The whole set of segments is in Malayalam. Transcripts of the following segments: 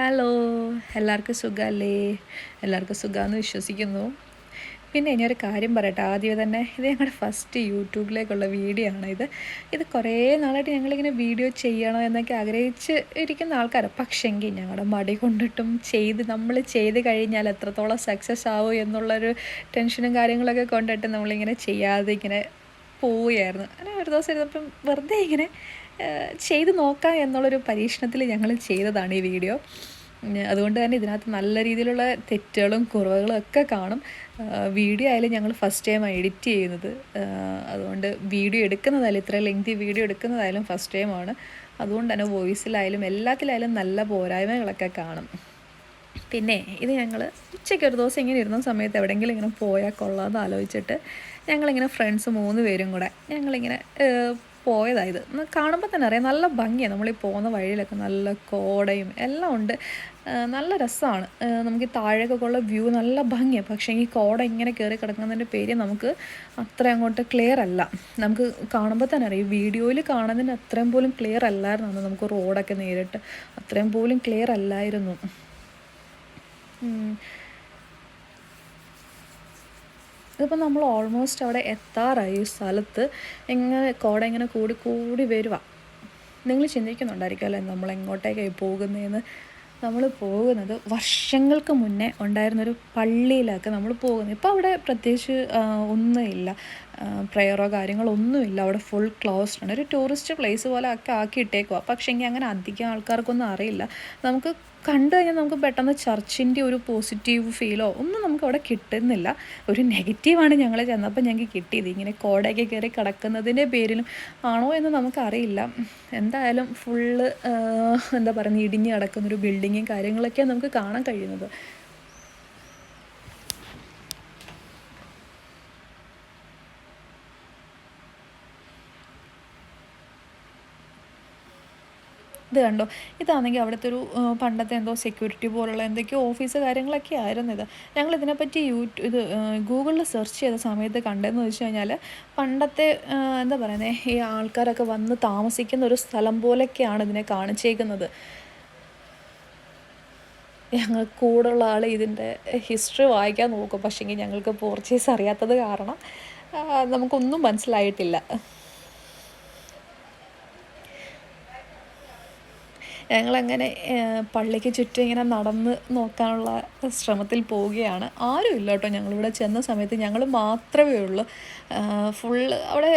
ഹലോ. എല്ലാവർക്കും സുഖമല്ലേ എല്ലാവർക്കും സുഖമാണെന്ന് വിശ്വസിക്കുന്നു. പിന്നെ ഇനി ഒരു കാര്യം പറയട്ടെ. ആദ്യമേ തന്നെ ഇത് ഞങ്ങളുടെ ഫസ്റ്റ് യൂട്യൂബിലേക്കുള്ള വീഡിയോ ആണ് ഇത്. ഇത് കുറേ നാളായിട്ട് ഞങ്ങളിങ്ങനെ വീഡിയോ ചെയ്യണോ എന്നൊക്കെ ആഗ്രഹിച്ച് ഇരിക്കുന്ന ആൾക്കാരാണ് പക്ഷെങ്കിൽ ഞങ്ങളുടെ മടി കൊണ്ടിട്ടും ചെയ്ത് നമ്മൾ ചെയ്ത് കഴിഞ്ഞാൽ എത്രത്തോളം സക്സസ് ആവും എന്നുള്ളൊരു ടെൻഷനും കാര്യങ്ങളൊക്കെ കൊണ്ടിട്ട് നമ്മളിങ്ങനെ ചെയ്യാതെ ഇങ്ങനെ പോവുകയായിരുന്നു. അങ്ങനെ ഒരു ദിവസം ഇരുന്നപ്പം വെറുതെ ഇങ്ങനെ ചെയ്ത് നോക്കാം എന്നുള്ളൊരു പരീക്ഷണത്തിൽ ഞങ്ങൾ ചെയ്തതാണ് ഈ വീഡിയോ. അതുകൊണ്ട് തന്നെ ഇതിനകത്ത് നല്ല രീതിയിലുള്ള തെറ്റുകളും കുറവുകളും ഒക്കെ കാണും. വീഡിയോ ആയാലും ഞങ്ങൾ ഫസ്റ്റ് ടൈം എഡിറ്റ് ചെയ്യുന്നത്. അതുകൊണ്ട് വീഡിയോ എടുക്കുന്നതായാലും ഇത്ര ലെങ്തി വീഡിയോ എടുക്കുന്നതായാലും ഫസ്റ്റ് ടൈമാണ് അതുകൊണ്ട് തന്നെ വോയിസിലായാലും എല്ലാത്തിലായാലും നല്ല പോരായ്മകളൊക്കെ കാണും. പിന്നെ ഇത് ഞങ്ങൾ ഉച്ചയ്ക്ക് ഒരു ദിവസം ഇങ്ങനെ ഇരുന്ന സമയത്ത് എവിടെയെങ്കിലും ഇങ്ങനെ പോയാൽ കൊള്ളാമെന്ന് ആലോചിച്ചിട്ട് ഞങ്ങളിങ്ങനെ ഫ്രണ്ട്സ് മൂന്ന് പേരും കൂടെ ഞങ്ങളിങ്ങനെ പോയതായത്. കാണുമ്പോൾ തന്നെ അറിയാം നല്ല ഭംഗിയാണ് നമ്മൾ ഈ പോകുന്ന വഴിയിലൊക്കെ നല്ല കോടയും എല്ലാം ഉണ്ട്. നല്ല രസമാണ് നമുക്ക് ഈ താഴേക്കൊക്കെ ഉള്ള വ്യൂ നല്ല ഭംഗിയാണ് പക്ഷേ ഈ കോട ഇങ്ങനെ കയറി കിടക്കുന്നതിന്റെ പേര് നമുക്ക് അത്ര അങ്ങോട്ട് ക്ലിയർ അല്ല. നമുക്ക് കാണുമ്പോൾ തന്നെ അറിയാം. വീഡിയോയിൽ കാണുന്നതിന് അത്രയും പോലും ക്ലിയർ അല്ലായിരുന്നു? നമുക്ക് റോഡൊക്കെ നേരിട്ട് അത്രയും പോലും ക്ലിയർ അല്ലായിരുന്നു. ഇതിപ്പോൾ നമ്മൾ ഓൾമോസ്റ്റ് അവിടെ എത്താറായി സ്ഥലത്ത്. എങ്ങനെ കോട ഇങ്ങനെ കൂടി കൂടി വരുക നിങ്ങൾ ചിന്തിക്കുന്നുണ്ടായിരിക്കുമല്ലേ നമ്മൾ എങ്ങോട്ടേക്കായി പോകുന്നതെന്ന് നമ്മൾ പോകുന്നത് വർഷങ്ങൾക്ക് മുന്നേ ഉണ്ടായിരുന്നൊരു പള്ളിയിലൊക്കെ നമ്മൾ പോകുന്നത്. ഇപ്പോൾ അവിടെ പ്രത്യേകിച്ച് ഒന്നുമില്ല. പ്രെയറോ കാര്യങ്ങളൊന്നുമില്ല അവിടെ ഫുൾ ക്ലോസ്ഡ് ആണ്. ഒരു ടൂറിസ്റ്റ് പ്ലേസ് പോലെ ഒക്കെ ആക്കി ഇട്ടേക്കുവാ. പക്ഷേ എങ്കിൽ അങ്ങനെ അധികം ആൾക്കാർക്കൊന്നും അറിയില്ല. നമുക്ക് കണ്ടു കഴിഞ്ഞാൽ നമുക്ക് പെട്ടെന്ന് ചർച്ചിന്റെ ഒരു പോസിറ്റീവ് ഫീലോ ഒന്നും നമുക്ക് അവിടെ കിട്ടുന്നില്ല. ഒരു നെഗറ്റീവാണ് ഞങ്ങൾ ചെന്നപ്പോൾ ഞങ്ങൾക്ക് കിട്ടിയത്. ഇങ്ങനെ കോടയൊക്കെ കയറി കിടക്കുന്നതിന്റെ പേരിലും ആണോ എന്ന് നമുക്കറിയില്ല. എന്തായാലും ഫുള്ള് എന്താ പറയുക ഇടിഞ്ഞ് കിടക്കുന്നൊരു ബിൽഡിങ്ങും കാര്യങ്ങളൊക്കെയാണ് നമുക്ക് കാണാൻ കഴിയുന്നത്. ഇത് കണ്ടോ? ഇതാണെങ്കിൽ അവിടുത്തെ ഒരു പണ്ടത്തെ എന്തോ സെക്യൂരിറ്റി പോലുള്ള എന്തൊക്കെയോ ഓഫീസ് കാര്യങ്ങളൊക്കെ ആയിരുന്നു ഇത്. ഞങ്ങൾ ഇതിനെപ്പറ്റി യൂട്യൂബ് ഇത് ഗൂഗിളിൽ സെർച്ച് ചെയ്ത സമയത്ത് കണ്ടതെന്ന് വെച്ച് കഴിഞ്ഞാൽ പണ്ടത്തെ എന്താ പറയുന്നത് ഈ ആൾക്കാരൊക്കെ വന്ന് താമസിക്കുന്ന ഒരു സ്ഥലം പോലെയൊക്കെയാണ് ഇതിനെ കാണിച്ചേക്കുന്നത്. ഞങ്ങൾ കൂടുള്ള ആൾ ഇതിന്റെ ഹിസ്റ്ററി വായിക്കാൻ നോക്കും. പക്ഷേങ്കിൽ ഞങ്ങൾക്ക് പോർച്ചേസ് അറിയാത്തത് കാരണം നമുക്കൊന്നും മനസ്സിലായിട്ടില്ല. ഞങ്ങളങ്ങനെ പള്ളിക്ക് ചുറ്റും ഇങ്ങനെ നടന്ന് നോക്കാനുള്ള ശ്രമത്തിൽ പോവുകയാണ്. ആരും ഇല്ല കേട്ടോ ഞങ്ങളിവിടെ ചെന്ന സമയത്ത്. ഞങ്ങൾ മാത്രമേ ഉള്ളൂ. ഫുൾ അവിടെ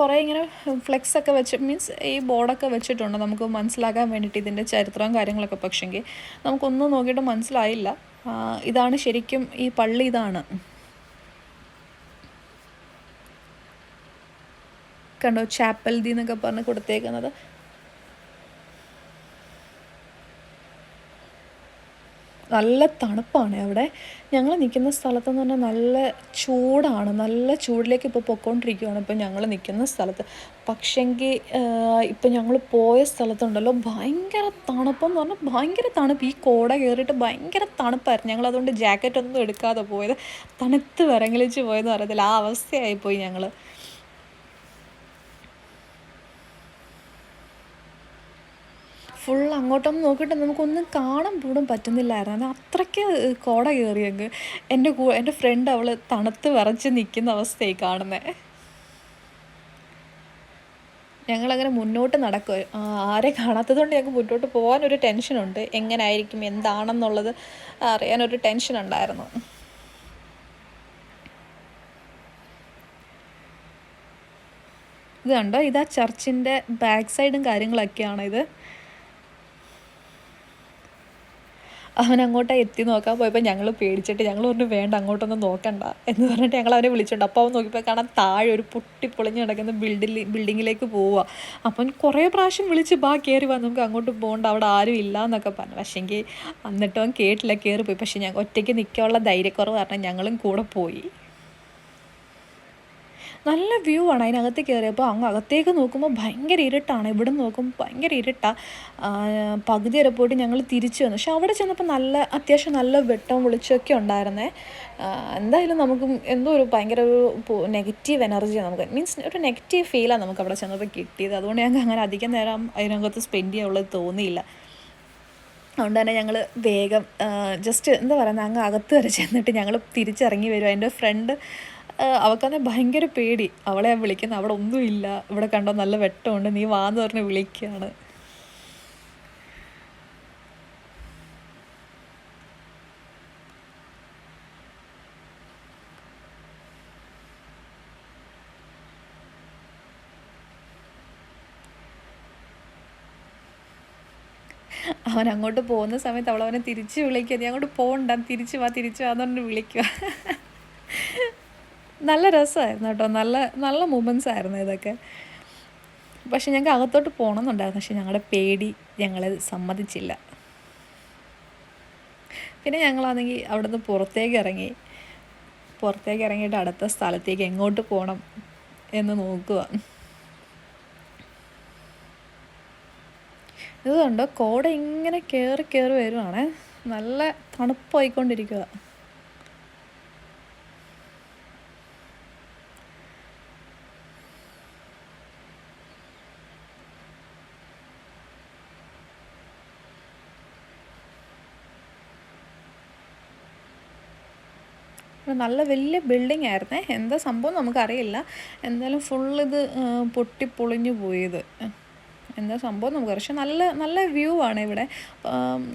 കുറേ ഇങ്ങനെ ഫ്ലെക്സ് ഒക്കെ വെച്ച് മീൻസ് ഈ ബോർഡൊക്കെ വെച്ചിട്ടുണ്ട്. നമുക്ക് മനസ്സിലാക്കാൻ വേണ്ടിയിട്ട് ഇതിന്റെ ചരിത്രവും കാര്യങ്ങളൊക്കെ. പക്ഷെങ്കിൽ നമുക്കൊന്നും നോക്കിയിട്ട് മനസ്സിലായില്ല. ഇതാണ് ശരിക്കും ഈ പള്ളി ഇതാണ്. കണ്ടോ? ചാപ്പൽദി എന്നൊക്കെ പറഞ്ഞ് കൊടുത്തേക്കുന്നത്. നല്ല തണുപ്പാണ് അവിടെ. ഞങ്ങൾ നിൽക്കുന്ന സ്ഥലത്തെന്ന് പറഞ്ഞാൽ നല്ല ചൂടാണ്. നല്ല ചൂടിലേക്ക് ഇപ്പോൾ പൊയ്ക്കൊണ്ടിരിക്കുകയാണ് ഇപ്പോൾ ഞങ്ങൾ നിൽക്കുന്ന സ്ഥലത്ത്. പക്ഷെങ്കിൽ ഇപ്പോൾ ഞങ്ങൾ പോയ സ്ഥലത്തുണ്ടല്ലോ ഭയങ്കര തണുപ്പെന്ന് പറഞ്ഞാൽ ഭയങ്കര തണുപ്പ്. ഈ കോട കയറിയിട്ട് ഭയങ്കര തണുപ്പായിരുന്നു. ഞങ്ങൾ അതുകൊണ്ട് ജാക്കറ്റ് ഒന്നും എടുക്കാതെ പോയത്. തണുത്ത് വിറങ്ങലിച്ച് പോയെന്ന് പറയത്തില്ല. ആ അവസ്ഥയായിപ്പോയി ഞങ്ങൾ ഫുൾ അങ്ങോട്ടൊന്നും നോക്കിയിട്ട് നമുക്കൊന്നും കാണാൻ പോലും പറ്റുന്നില്ലായിരുന്നു. അത്രയ്ക്ക് കോട കയറിയങ്ങ് എന്റെ കൂ എന്റെ ഫ്രണ്ട് അവൾ തണുത്ത് വിറച്ച് നിൽക്കുന്ന അവസ്ഥയായി കാണുന്നത് ഞങ്ങളങ്ങനെ മുന്നോട്ട് നടക്കുക ആരെ കാണാത്തത് കൊണ്ട് ഞങ്ങൾക്ക് മുന്നോട്ട് പോകാനൊരു ടെൻഷനുണ്ട് എങ്ങനായിരിക്കും എന്താണെന്നുള്ളത് അറിയാനൊരു ടെൻഷൻ ഉണ്ടായിരുന്നു. ഇത് കണ്ടോ? ഇതാ ചർച്ചിന്റെ ബാക്ക് സൈഡും കാര്യങ്ങളൊക്കെയാണ് ഇത് അവൻ അങ്ങോട്ട് എത്തി നോക്കാൻ പോയപ്പോൾ ഞങ്ങൾ പേടിച്ചിട്ട് ഞങ്ങൾ പറഞ്ഞു വേണ്ട അങ്ങോട്ടൊന്നും നോക്കണ്ട. എന്ന് പറഞ്ഞിട്ട് ഞങ്ങൾ അവനെ വിളിച്ചിട്ടുണ്ട് അപ്പോൾ അവൻ നോക്കിയപ്പോൾ കാണാൻ താഴെ ഒരു പൊട്ടിപ്പൊളിഞ്ഞ് കിടക്കുന്ന ബിൽഡിൽ ബിൽഡിങ്ങിലേക്ക് പോവുക അപ്പം കുറേ പ്രാവശ്യം വിളിച്ച് ബാ കയറി വാ നമുക്ക് അങ്ങോട്ട് പോകണ്ട അവിടെ ആരും ഇല്ല എന്നൊക്കെ പറഞ്ഞു. പക്ഷേങ്കിൽ എന്നിട്ടും കേട്ടില്ല കയറി പോയി പക്ഷേ ഞങ്ങൾ ഒറ്റയ്ക്ക് നിൽക്കാനുള്ള ധൈര്യക്കുറവ് കാരണം ഞങ്ങളും കൂടെ പോയി. നല്ല വ്യൂ ആണ് അതിനകത്ത് കയറിയപ്പോൾ അങ്ങ് അകത്തേക്ക് നോക്കുമ്പോൾ ഭയങ്കര ഇരുട്ടാണ്. ഇവിടെ നോക്കുമ്പോൾ ഭയങ്കര ഇരുട്ടാണ് പകുതി വരെ പോയിട്ട് ഞങ്ങൾ തിരിച്ചു വന്നു. പക്ഷെ അവിടെ ചെന്നപ്പോൾ നല്ല അത്യാവശ്യം നല്ല വെട്ടം വിളിച്ചൊക്കെ ഉണ്ടായിരുന്നേ. എന്തായാലും നമുക്ക് എന്തോ ഒരു ഭയങ്കര ഒരു നെഗറ്റീവ് എനർജിയാണ് നമുക്ക്. മീൻസ് ഒരു നെഗറ്റീവ് ഫീലാണ് നമുക്ക് അവിടെ ചെന്നപ്പോൾ കിട്ടിയത്. അതുകൊണ്ട് ഞങ്ങൾക്ക് അങ്ങനെ അധികം നേരം അതിനകത്ത് സ്പെൻഡ് ചെയ്യാനുള്ളത് തോന്നിയില്ല. അതുകൊണ്ട് തന്നെ ഞങ്ങൾ വേഗം ജസ്റ്റ് എന്താ പറയുന്നത് അങ്ങ് അകത്ത് വരെ ചെന്നിട്ട് ഞങ്ങൾ തിരിച്ചിറങ്ങി വരും. എന്റെ ഫ്രണ്ട് അവൾക്കാന്നെ ഭയങ്കര പേടി. അവളെ ഞാൻ വിളിക്കുന്നത് അവിടെ ഒന്നുമില്ല. ഇവിടെ കണ്ടോ നല്ല വെട്ടമുണ്ട്. നീ വാന്ന് പറഞ്ഞ് വിളിക്കുകയാണ് അവൻ അങ്ങോട്ട് പോകുന്ന സമയത്ത് അവൾ അവനെ തിരിച്ച് വിളിക്കുക നീ അങ്ങോട്ട് പോകണ്ട തിരിച്ച് വാ തിരിച്ച് വാ എന്ന് പറഞ്ഞിട്ട് വിളിക്കുക നല്ല രസമായിരുന്നു കേട്ടോ. നല്ല നല്ല മൂമെന്റ്സ് ആയിരുന്നു ഇതൊക്കെ. പക്ഷെ ഞങ്ങൾക്ക് അകത്തോട്ട് പോകണമെന്നുണ്ടായിരുന്നു. പക്ഷെ ഞങ്ങളുടെ പേടി ഞങ്ങളെ സമ്മതിച്ചില്ല. പിന്നെ ഞങ്ങളാണെങ്കിൽ അവിടെ നിന്ന് പുറത്തേക്ക് ഇറങ്ങി. പുറത്തേക്ക് ഇറങ്ങിയിട്ട് അടുത്ത സ്ഥലത്തേക്ക് എങ്ങോട്ട് പോകണം എന്ന് നോക്കുക. ഇതുകൊണ്ട് കോട ഇങ്ങനെ കയറി കയറി വരുവാണ്. നല്ല തണുപ്പായിക്കൊണ്ടിരിക്കുക നല്ല വലിയ ബിൽഡിംഗ് ആയിരുന്നേ. എന്താ സംഭവം നമുക്കറിയില്ല. എന്തായാലും ഫുള്ളിത് ഇത് പൊട്ടിപ്പൊളിഞ്ഞു പോയത്. എന്താ സംഭവം നമുക്ക് പക്ഷെ നല്ല നല്ല വ്യൂ ആണ് ഇവിടെ.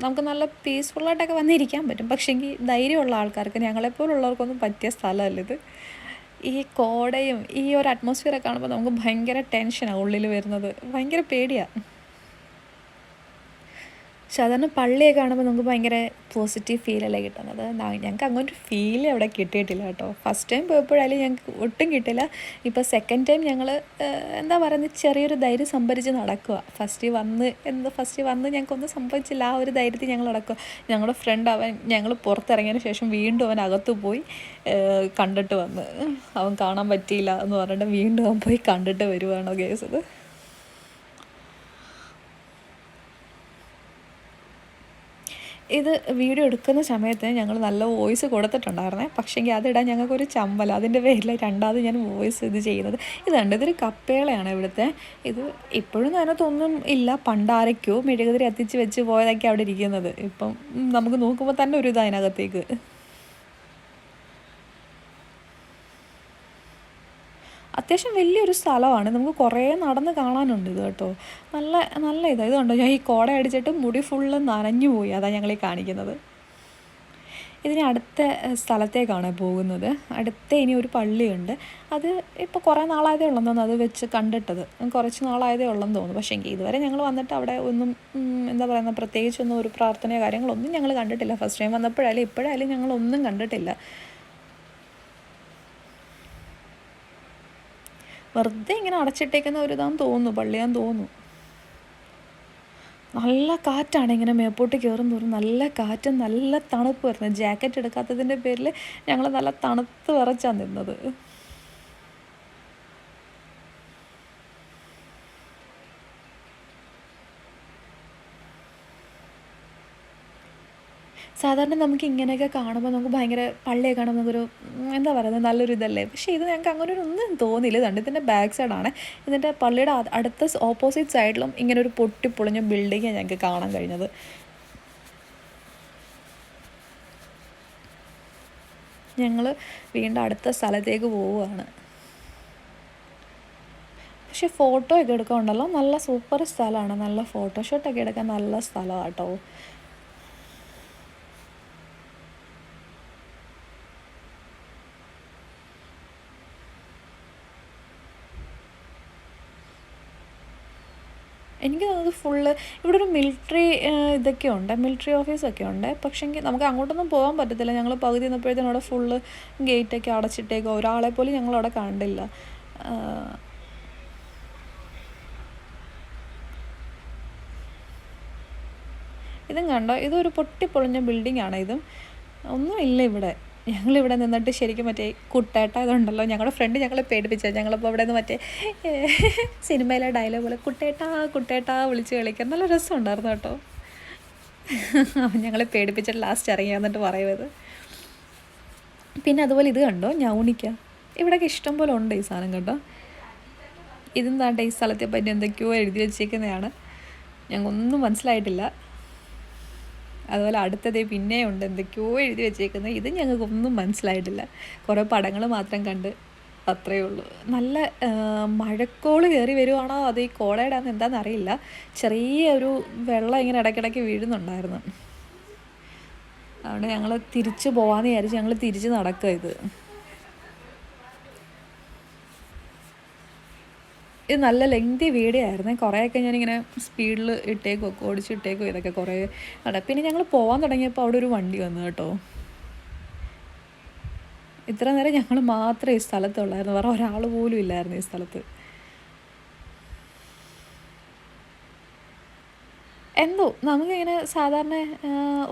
നമുക്ക് നല്ല പീസ്ഫുള്ളായിട്ടൊക്കെ വന്നിരിക്കാൻ പറ്റും. പക്ഷേങ്കിൽ ധൈര്യമുള്ള ആൾക്കാർക്ക് ഞങ്ങളെപ്പോലുള്ളവർക്കൊന്നും പറ്റിയ സ്ഥലമല്ല ഇത്. ഈ കോടയും ഈ ഒരു അറ്റ്മോസ്ഫിയറൊക്കെ കാണുമ്പോൾ നമുക്ക് ഭയങ്കര ടെൻഷനാണ് ഉള്ളിൽ വരുന്നത്. ഭയങ്കര പേടിയാണ് സാധാരണ പള്ളിയെ കാണുമ്പോൾ നമുക്ക് ഭയങ്കര പോസിറ്റീവ് ഫീലല്ലേ കിട്ടുന്നത്? ഞങ്ങൾക്ക് അങ്ങനെ ഒരു ഫീൽ അവിടെ കിട്ടിയിട്ടില്ല കേട്ടോ. ഫസ്റ്റ് ടൈം പോയപ്പോഴായാലും ഞങ്ങൾക്ക് ഒട്ടും കിട്ടില്ല ഇപ്പോൾ സെക്കൻഡ് ടൈം ഞങ്ങൾ എന്താ പറയുന്നത് ചെറിയൊരു ധൈര്യം സംഭരിച്ച് നടക്കുക ഫസ്റ്റ് വന്ന് എന്ത് ഫസ്റ്റ് വന്ന് ഞങ്ങൾക്കൊന്നും സംഭവിച്ചില്ല. ആ ഒരു ധൈര്യത്തിൽ ഞങ്ങൾ നടക്കുക ഞങ്ങളുടെ ഫ്രണ്ട് അവൻ ഞങ്ങൾ പുറത്തിറങ്ങിയതിന് ശേഷം വീണ്ടും അവൻ അകത്തു പോയി കണ്ടിട്ട് വന്ന്. അവൻ കാണാൻ പറ്റിയില്ല എന്ന് പറഞ്ഞിട്ട് വീണ്ടും അവൻ പോയി കണ്ടിട്ട് വരുവാണോ കേസത് ഇത് വീഡിയോ എടുക്കുന്ന സമയത്ത് ഞങ്ങൾ നല്ല വോയിസ് കൊടുത്തിട്ടുണ്ടായിരുന്നേ. പക്ഷേങ്കിൽ അതിടാൻ ഞങ്ങൾക്കൊരു ചമ്പല അതിന്റെ പേരിൽ രണ്ടാമത് ഞാൻ വോയിസ് ഇത് ചെയ്യുന്നത്. ഇതുണ്ട് ഇതൊരു കപ്പേളയാണ് ഇവിടുത്തെ. ഇത് ഇപ്പോഴും അതിനകത്തൊന്നും ഇല്ല. പണ്ടാരയ്ക്കോ മെഴുകുതിരി എത്തിച്ച് വെച്ച് പോയതൊക്കെ അവിടെ ഇരിക്കുന്നത്. ഇപ്പം നമുക്ക് നോക്കുമ്പോൾ തന്നെ ഒരു ഇത് അതിനകത്തേക്ക്. അത്യാവശ്യം വലിയൊരു സ്ഥലമാണ്. നമുക്ക് കുറേ നടന്ന് കാണാനുണ്ട് ഇത് കേട്ടോ. നല്ല നല്ല ഇതാണ് ഇതുണ്ടോ ഞാൻ ഈ കോട അടിച്ചിട്ട് മുടി ഫുള്ള് നനഞ്ഞു പോയി. അതാണ് ഞങ്ങളെ കാണിക്കുന്നത്. ഇതിന് അടുത്ത സ്ഥലത്തേക്കാണ് പോകുന്നത്. അടുത്ത ഇനി ഒരു പള്ളിയുണ്ട്. അത് ഇപ്പോൾ കുറേ നാളായതേ ഉള്ളെന്ന് തോന്നുന്നു. അത് വെച്ച് കണ്ടിട്ടത്. കുറച്ച് നാളായതേ ഉള്ളെന്ന് തോന്നുന്നു. പക്ഷേ എങ്കിൽ ഇതുവരെ ഞങ്ങൾ വന്നിട്ട് അവിടെ ഒന്നും എന്താ പറയുന്നത് പ്രത്യേകിച്ചൊന്നും ഒരു പ്രാർത്ഥനയോ കാര്യങ്ങളൊന്നും ഞങ്ങൾ കണ്ടിട്ടില്ല. ഫസ്റ്റ് ടൈം വന്നപ്പോഴായാലും ഇപ്പോഴായാലും ഞങ്ങളൊന്നും കണ്ടിട്ടില്ല. വെറുതെ ഇങ്ങനെ അടച്ചിട്ടേക്കുന്ന ഒരു ഇതാന്ന് തോന്നുന്നു പള്ളിയാന്ന് തോന്നുന്നു. നല്ല കാറ്റാണ് ഇങ്ങനെ മേപ്പോട്ട് കയറും തോറും നല്ല കാറ്റും നല്ല തണുപ്പ് വരുന്നത് ജാക്കറ്റ് എടുക്കാത്തതിന്റെ പേരിൽ ഞങ്ങൾ നല്ല തണുത്ത് വിറച്ചാണ് നിന്നത്. സാധാരണ നമുക്ക് ഇങ്ങനെയൊക്കെ കാണുമ്പോൾ നമുക്ക് ഭയങ്കര പള്ളിയെ കാണുമ്പോൾ നമുക്കൊരു എന്താ പറയുന്നത് നല്ലൊരു ഇതല്ലേ. പക്ഷേ ഇത് ഞങ്ങൾക്ക് അങ്ങനെ ഒരു ഒന്നും തോന്നിയില്ല ഇതുണ്ട് ഇതിന്റെ ബാക്ക് സൈഡാണ് ഇതിന്റെ പള്ളിയുടെ അടുത്ത ഓപ്പോസിറ്റ് സൈഡിലും ഇങ്ങനെ ഒരു പൊട്ടിപ്പൊളിഞ്ഞ ബിൽഡിങ് ഞങ്ങൾക്ക് കാണാൻ കഴിഞ്ഞത്. ഞങ്ങൾ വീണ്ടും അടുത്ത സ്ഥലത്തേക്ക് പോവുകയാണ്. പക്ഷെ ഫോട്ടോ ഒക്കെ എടുക്കാൻ ഉണ്ടല്ലോ. നല്ല സൂപ്പർ സ്ഥലമാണ്. നല്ല ഫോട്ടോഷൂട്ടൊക്കെ എടുക്കാൻ നല്ല സ്ഥലമാണ് കേട്ടോ എനിക്ക് തോന്നുന്നത് ഫുള്ള് ഇവിടെ ഒരു മിലിറ്ററി ഇതൊക്കെ ഉണ്ട്. മിലിറ്ററി ഓഫീസൊക്കെ ഉണ്ട്. പക്ഷേങ്കിൽ നമുക്ക് അങ്ങോട്ടൊന്നും പോകാൻ പറ്റത്തില്ല. ഞങ്ങൾ പകുതി നിന്നപ്പോഴത്തേനും അവിടെ ഫുള്ള് ഗേറ്റൊക്കെ അടച്ചിട്ടേക്കോ ഒരാളെ പോലും ഞങ്ങളവിടെ കണ്ടില്ല. ഇതും കണ്ടോ? ഇതൊരു പൊട്ടിപ്പൊളിഞ്ഞ ബിൽഡിംഗ് ആണ് ഇതും. ഒന്നുമില്ല ഇവിടെ. ഞങ്ങളിവിടെ നിന്നിട്ട് ശരിക്കും മറ്റേ കുട്ടേട്ട ഇതുണ്ടല്ലോ ഞങ്ങളുടെ ഫ്രണ്ട് ഞങ്ങളെ പേടിപ്പിച്ചത്. ഞങ്ങളിപ്പോൾ ഇവിടെ നിന്ന് മറ്റേ സിനിമയിലെ ഡയലോഗ് പോലെ കുട്ടേട്ട കുട്ടേട്ട വിളിച്ച് കളിക്കാൻ നല്ല രസമുണ്ടായിരുന്നു കേട്ടോ. ഞങ്ങളെ പേടിപ്പിച്ചിട്ട് ലാസ്റ്റ് ഇറങ്ങി എന്നിട്ട് പറയുന്നത്. പിന്നെ അതുപോലെ ഇത് കണ്ടോ ഞൗണിക്ക. ഇവിടെയൊക്കെ ഇഷ്ടം പോലെ ഉണ്ട് ഈ സാധനം കേട്ടോ. ഇതെന്താണ്ട് താണ്ട ഈ സ്ഥലത്തെ പറ്റി എന്തൊക്കെയോ എഴുതി വെച്ചേക്കുന്നതാണ്. ഞങ്ങൾക്കൊന്നും മനസ്സിലായിട്ടില്ല. അതുപോലെ അടുത്തതേ പിന്നെ ഉണ്ട് എന്തൊക്കെയോ എഴുതി വെച്ചേക്കുന്നത്. ഇത് ഞങ്ങൾക്ക് ഒന്നും മനസ്സിലായിട്ടില്ല. കുറേ പടങ്ങൾ മാത്രം കണ്ട് അത്രയേ ഉള്ളൂ. നല്ല മഴക്കോൾ കയറി വരുവാണോ അത് ഈ കോളയുടെ ആണെന്ന് എന്താണെന്ന് അറിയില്ല. ചെറിയ ഒരു വെള്ളം ഇങ്ങനെ ഇടയ്ക്കിടയ്ക്ക് വീഴുന്നുണ്ടായിരുന്നു. അതുകൊണ്ട് ഞങ്ങൾ തിരിച്ചു പോകാമെന്ന് വിചാരിച്ച് ഞങ്ങൾ തിരിച്ച് നടക്കുക ഇത്. ഇത് നല്ല ലെങ്തി വീഡിയോ ആയിരുന്നു. കുറേയൊക്കെ ഞാനിങ്ങനെ സ്പീഡിൽ ഇട്ടേക്കും ഓടിച്ചിട്ടേക്കും ഇതൊക്കെ കുറേ പിന്നെ ഞങ്ങൾ പോകാൻ തുടങ്ങിയപ്പോൾ അവിടെ ഒരു വണ്ടി വന്നു കേട്ടോ. ഇത്ര നേരം ഞങ്ങൾ മാത്രമേ ഈ സ്ഥലത്തുള്ളായിരുന്നു. വേറെ ഒരാൾ പോലും ഇല്ലായിരുന്നു ഈ സ്ഥലത്ത്. എന്തോ നമുക്കിങ്ങനെ സാധാരണ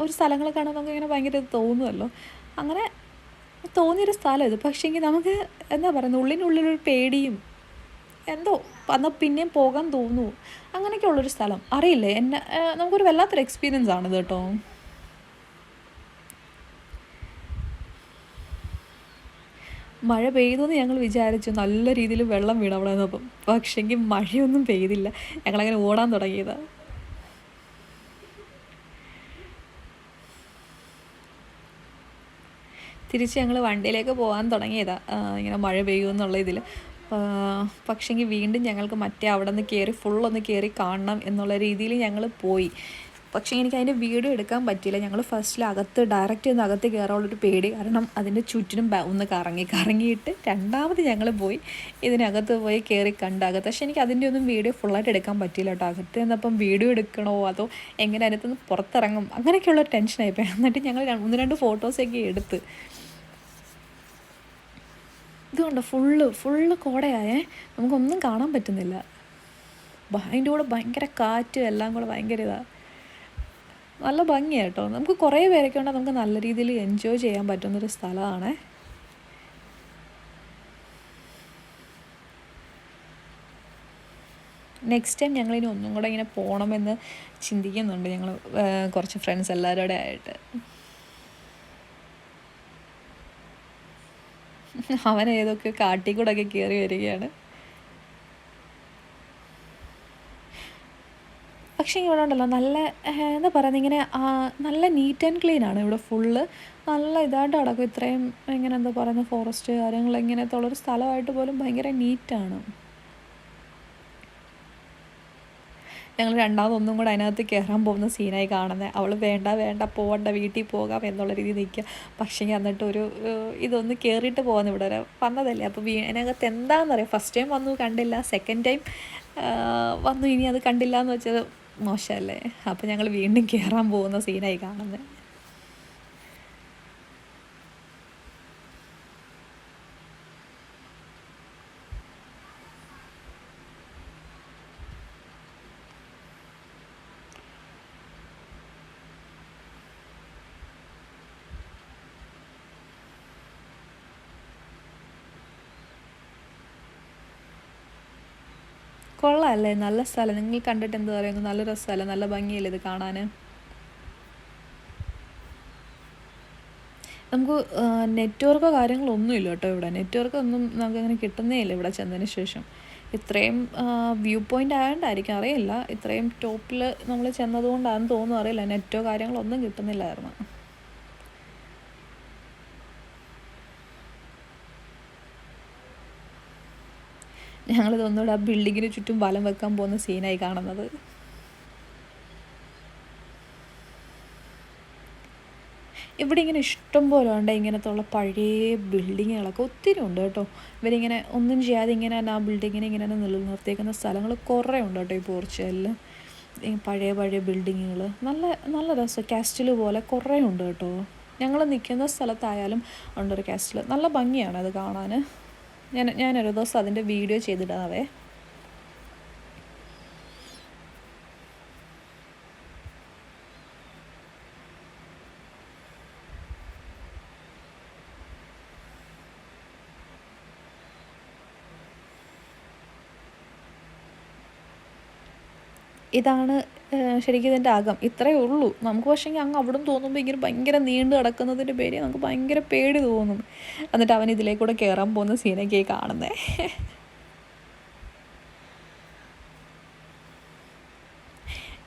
ഒരു സ്ഥലങ്ങൾ കാണുമ്പോൾ നമുക്കിങ്ങനെ ഭയങ്കര തോന്നുമല്ലോ അങ്ങനെ തോന്നിയൊരു സ്ഥലം ഇത്. പക്ഷേങ്കിൽ നമുക്ക് എന്താ പറയുന്നത് ഉള്ളിനുള്ളിലൊരു പേടിയും എന്തോ എന്നാൽ പിന്നെയും പോകാൻ തോന്നു അങ്ങനെയൊക്കെ ഉള്ളൊരു സ്ഥലം. അറിയില്ലേ? എന്നെ നമുക്കൊരു വല്ലാത്തൊരു എക്സ്പീരിയൻസ് ആണിത് കേട്ടോ. മഴ പെയ്തെന്ന് ഞങ്ങൾ വിചാരിച്ചു നല്ല രീതിയിൽ വെള്ളം വീണ് അവിടെ നിന്നപ്പം. പക്ഷെങ്കിൽ മഴയൊന്നും പെയ്തില്ല. ഞങ്ങളങ്ങനെ ഓടാൻ തുടങ്ങിയതാണ് തിരിച്ച് ഞങ്ങൾ വണ്ടിയിലേക്ക് പോകാൻ തുടങ്ങിയതാണ് ഇങ്ങനെ മഴ പെയ്യുമെന്നുള്ള ഇതിൽ പക്ഷെങ്കിൽ വീണ്ടും ഞങ്ങൾക്ക് മറ്റേ അവിടെ നിന്ന് കയറി ഫുള്ളൊന്ന് കയറി കാണണം എന്നുള്ള രീതിയിൽ ഞങ്ങൾ പോയി. പക്ഷേ എനിക്ക് അതിന്റെ വീഡിയോ എടുക്കാൻ പറ്റിയില്ല. ഞങ്ങൾ ഫസ്റ്റിൽ അകത്ത് ഡയറക്റ്റ് ഒന്ന് അകത്ത് കയറാനുള്ളൊരു പേടി. കാരണം അതിന്റെ ചുറ്റിനും ഒന്ന് കറങ്ങി കറങ്ങിയിട്ട് രണ്ടാമത് ഞങ്ങൾ പോയി. ഇതിനകത്ത് പോയി കയറി കണ്ട് അകത്ത്. പക്ഷേ എനിക്ക് അതിന്റെ ഒന്നും വീഡിയോ ഫുള്ളായിട്ട് എടുക്കാൻ പറ്റിയില്ല കേട്ടോ. അകത്ത് നിന്നപ്പം വീഡിയോ എടുക്കണോ അതോ എങ്ങനെ അതിനകത്തുനിന്ന് പുറത്തിറങ്ങും? അങ്ങനെയൊക്കെയുള്ള ടെൻഷനായിപ്പോയി എന്നിട്ട് ഞങ്ങൾ ഒന്ന് രണ്ട് ഫോട്ടോസൊക്കെ എടുത്ത്. ഇതുകൊണ്ട് ഫുള്ള് ഫുള്ള് കോടയായേ. നമുക്കൊന്നും കാണാൻ പറ്റുന്നില്ല. അതിന്റെ കൂടെ ഭയങ്കര കാറ്റ് എല്ലാം കൂടെ ഭയങ്കര ഇതാണ് നല്ല ഭംഗിയാണ് കേട്ടോ. നമുക്ക് കുറേ പേരൊക്കെ ഉണ്ടെങ്കിൽ നമുക്ക് നല്ല രീതിയിൽ എൻജോയ് ചെയ്യാൻ പറ്റുന്നൊരു സ്ഥലമാണ്. നെക്സ്റ്റ് ടൈം ഞങ്ങളിനി ഒന്നും കൂടെ ഇങ്ങനെ പോകണമെന്ന് ചിന്തിക്കുന്നുണ്ട് ഞങ്ങൾ കുറച്ച് ഫ്രണ്ട്സ് എല്ലാവരുടെ ആയിട്ട് അവൻ ഏതൊക്കെ കാട്ടിക്കൂടൊക്കെ കയറി വരികയാണ്. പക്ഷേ ഇവിടെ ഉണ്ടല്ലോ നല്ല എന്താ പറയുന്നത് ഇങ്ങനെ നല്ല നീറ്റ് ആൻഡ് ക്ലീൻ ആണ് ഇവിടെ ഫുള്ള് നല്ല ഇതായിട്ട് കിടക്കും ഇത്രയും ഇങ്ങനെ എന്താ പറയുന്നത് ഫോറസ്റ്റ് കാര്യങ്ങൾ ഇങ്ങനത്തെ സ്ഥലമായിട്ട് പോലും ഭയങ്കര നീറ്റാണ് ഞങ്ങൾ രണ്ടാമതൊന്നും കൂടെ അതിനകത്ത് കയറാൻ പോകുന്ന സീനായി കാണുന്നത് അവൾ വേണ്ട വേണ്ട പോകണ്ട വീട്ടിൽ പോകാം എന്നുള്ള രീതിയിൽ നിൽക്കുക. പക്ഷേ എന്നിട്ട് ഒരു ഇതൊന്ന് കയറിയിട്ട് പോകാൻ ഇവിടെ വരെ വന്നതല്ലേ. അപ്പോൾ വീ അതിനകത്ത് എന്താണെന്നറിയാം ഫസ്റ്റ് ടൈം വന്നു കണ്ടില്ല. സെക്കൻഡ് ടൈം വന്നു. ഇനി അത് കണ്ടില്ല എന്ന് വെച്ചത് മോശമല്ലേ? അപ്പോൾ ഞങ്ങൾ വീണ്ടും കയറാൻ പോകുന്ന സീനായി കാണുന്നത് കൊള്ളാമല്ലേ നല്ല സ്ഥലം. നിങ്ങൾ കണ്ടിട്ട് എന്താ പറയുന്നു? നല്ല രസമല്ലേ? നല്ല ഭംഗിയല്ലേ ഇത് കാണാൻ നമുക്ക് നെറ്റ്വർക്കോ കാര്യങ്ങളോ ഒന്നുമില്ല കേട്ടോ ഇവിടെ. നെറ്റ്വർക്ക് ഒന്നും നമുക്ക് അങ്ങനെ കിട്ടുന്നേ ഇല്ല ഇവിടെ ചെന്നതിന് ശേഷം. ഇത്രയും വ്യൂ പോയിന്റ് ആയതുകൊണ്ടായിരിക്കും അറിയില്ല. ഇത്രയും ടോപ്പിൽ നമ്മൾ ചെന്നതുകൊണ്ടാണെന്ന് തോന്നുന്നു. അറിയില്ല. നെറ്റോ കാര്യങ്ങളോ ഒന്നും കിട്ടുന്നില്ലായിരുന്നു. ഞങ്ങളിത് ഒന്നുകൂടെ ആ ബിൽഡിങ്ങിന് ചുറ്റും വലം വെക്കാൻ പോകുന്ന സീനായി കാണുന്നത്. ഇവിടെ ഇങ്ങനെ ഇഷ്ടം പോലെ ഉണ്ട് ഇങ്ങനത്തെ ഉള്ള പഴയ ബിൽഡിങ്ങുകളൊക്കെ ഒത്തിരി ഉണ്ട് കേട്ടോ. ഇവരിങ്ങനെ ഒന്നും ചെയ്യാതെ ഇങ്ങനെ തന്നെ ആ ബിൽഡിങ്ങിനെ ഇങ്ങനെ തന്നെ നിലനിർത്തിയേക്കുന്ന സ്ഥലങ്ങൾ കുറേ ഉണ്ട് കേട്ടോ ഈ പോർച്ചുഗലിൽ പഴയ പഴയ ബിൽഡിങ്ങുകൾ നല്ല നല്ല രസം. കാസ്റ്റിൽ പോലെ കുറേ ഉണ്ട് കേട്ടോ. ഞങ്ങൾ നിൽക്കുന്ന സ്ഥലത്തായാലും ഉണ്ടൊരു കാസ്റ്റിൽ നല്ല ഭംഗിയാണ് അത് കാണാൻ ഞാൻ ഞാനൊരു ദിവസം അതിന്റെ വീഡിയോ ചെയ്തിടാവേ. ഇതാണ് ശരിക്കും ഇതിന്റെ അകം. ഇത്രയേ ഉള്ളൂ. നമുക്ക് പക്ഷേ അങ്ങ് അവിടെ തോന്നുമ്പോൾ ഇങ്ങനെ ഭയങ്കര നീണ്ടു കിടക്കുന്നതിന്റെ പേര് നമുക്ക് ഭയങ്കര പേടി തോന്നും എന്നിട്ട് അവൻ ഇതിലേക്കൂടെ കയറാൻ പോകുന്ന സീനൊക്കെ കാണുന്നത്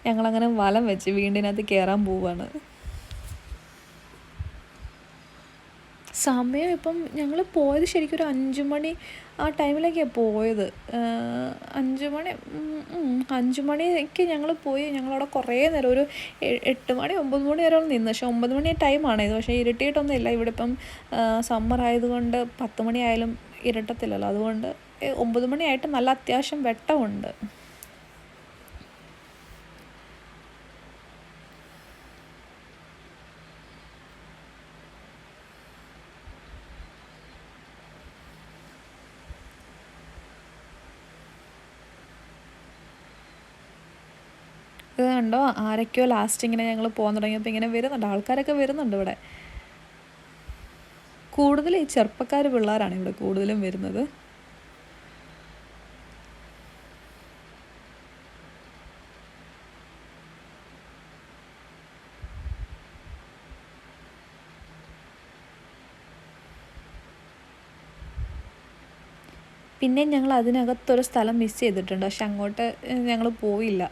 ഞങ്ങളങ്ങനെ വലം വെച്ച് വീണ്ടിനകത്ത് കയറാൻ പോവാണ്. സമയം ഇപ്പം ഞങ്ങൾ പോയത് ശരിക്കും ഒരു അഞ്ച് മണി ആ ടൈമിലേക്കാണ് പോയത്. അഞ്ച് മണി അഞ്ച് മണിക്ക് ഞങ്ങൾ പോയി. ഞങ്ങളവിടെ കുറേ നേരം ഒരു എട്ട് മണി ഒമ്പത് മണി വരെ നിന്ന്. പക്ഷേ ഒമ്പത് മണി ടൈമാണ് ഇത്. പക്ഷേ ഇരുട്ടിയിട്ടൊന്നും ഇല്ല ഇവിടെ ഇപ്പം സമ്മർ ആയതുകൊണ്ട് പത്ത് മണി ആയാലും ഇരുട്ടത്തില്ലല്ലോ അതുകൊണ്ട് ഒമ്പത് മണിയായിട്ട് നല്ല അത്യാവശ്യം വെട്ടമുണ്ട്. ഇത് കണ്ടോ? ആരൊക്കെയോ ലാസ്റ്റ് ഇങ്ങനെ ഞങ്ങൾ പോകാൻ തുടങ്ങിയപ്പോൾ ഇങ്ങനെ വരുന്നുണ്ട്. ആൾക്കാരൊക്കെ വരുന്നുണ്ട് ഇവിടെ. കൂടുതൽ ഈ ചെറുപ്പക്കാർ പിള്ളേരാണ് ഇവിടെ കൂടുതലും വരുന്നത്. പിന്നെ ഞങ്ങൾ അതിനകത്തൊരു സ്ഥലം മിസ് ചെയ്തിട്ടുണ്ട്. പക്ഷെ അങ്ങോട്ട് ഞങ്ങൾ പോയില്ല.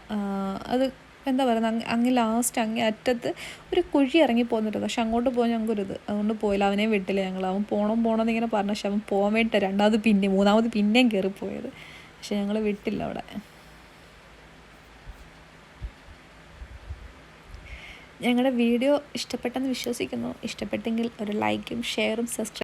അത് എന്താ പറയുന്നത്? അങ്ങ് ലാസ്റ്റ് അങ്ങേ അറ്റത്ത് ഒരു കുഴി ഇറങ്ങി പോകുന്നുണ്ട് പക്ഷെ അങ്ങോട്ട് പോകാൻ ഞങ്ങൾക്കൊരിത് അതുകൊണ്ട് പോയില്ല. അവനെ വിട്ടില്ല ഞങ്ങൾ. അവൻ പോകണം പോകണം എന്നിങ്ങനെ പറഞ്ഞു പക്ഷെ അവൻ പോകാൻ വേണ്ടിയിട്ട് രണ്ടാമത് പിന്നെ മൂന്നാമത് പിന്നെയും കയറിപ്പോയത്. പക്ഷെ ഞങ്ങൾ വിട്ടില്ല അവിടെ. ഞങ്ങളുടെ വീഡിയോ ഇഷ്ടപ്പെട്ടെന്ന് വിശ്വസിക്കുന്നു. ഇഷ്ടപ്പെട്ടെങ്കിൽ ഒരു ലൈക്കും ഷെയറും സബ്സ്ക്രൈബ്